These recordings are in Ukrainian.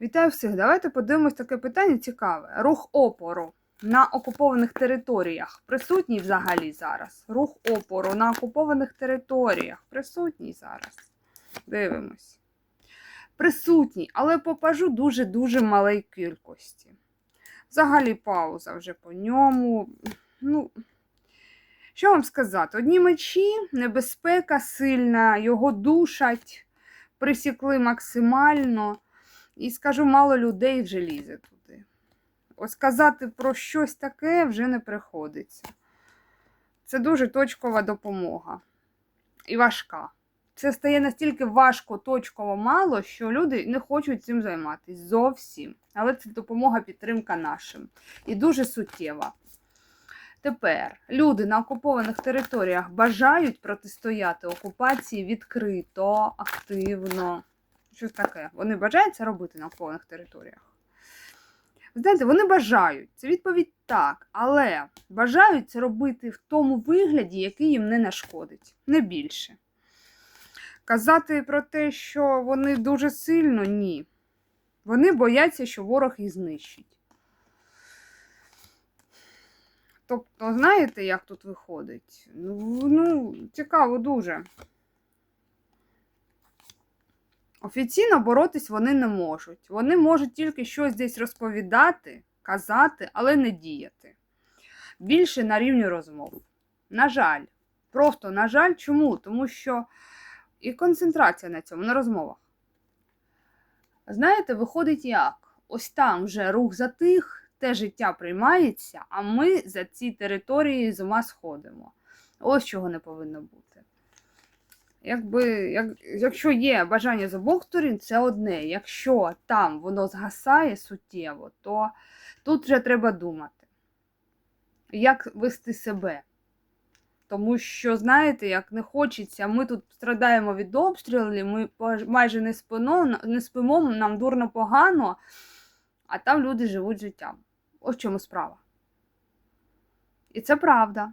Вітаю всіх! Давайте подивимось таке питання цікаве. Рух опору на окупованих територіях присутній взагалі зараз. Рух опору на окупованих територіях присутній зараз. Дивимось. Присутній, але попажу дуже-дуже малій кількості. Взагалі пауза вже по ньому. Ну, що вам сказати? Одні мечі, небезпека сильна, його душать, присікли максимально. І скажу, мало людей вже лізе туди. Ось сказати про щось таке вже не приходиться. Це дуже точкова допомога. І важка. Це стає настільки важко, точково мало, що люди не хочуть цим займатися зовсім. Але це допомога, підтримка нашим. І дуже суттєва. Тепер люди на окупованих територіях бажають протистояти окупації відкрито, активно. Щось таке. Вони бажають це робити на окупованих територіях. Знаєте, вони бажають. Це відповідь так. Але бажають це робити в тому вигляді, який їм не нашкодить, не більше. Казати про те, що вони дуже сильно ні. Вони бояться, що ворог їх знищить. Тобто, знаєте, як тут виходить? Ну, ну цікаво дуже. Офіційно боротись вони не можуть. Вони можуть тільки щось десь розповідати, казати, але не діяти. Більше на рівні розмов. На жаль, просто на жаль, чому? Тому що і концентрація на цьому, на розмовах. Знаєте, виходить як? Ось там вже рух затих, те життя приймається, а ми за ці території з ума сходимо. Ось чого не повинно бути. Якби, як, якщо є бажання з обох сторін, це одне. Якщо там воно згасає суттєво, то тут вже треба думати, як вести себе. Тому що, знаєте, як не хочеться, ми тут страдаємо від обстрілів, ми майже не спимо, не спимо, нам дурно погано, а там люди живуть життям. Ось в чому справа. І це правда.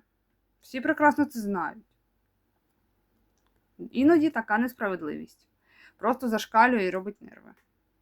Всі прекрасно це знають. Іноді така несправедливість. Просто зашкалює і робить нерви.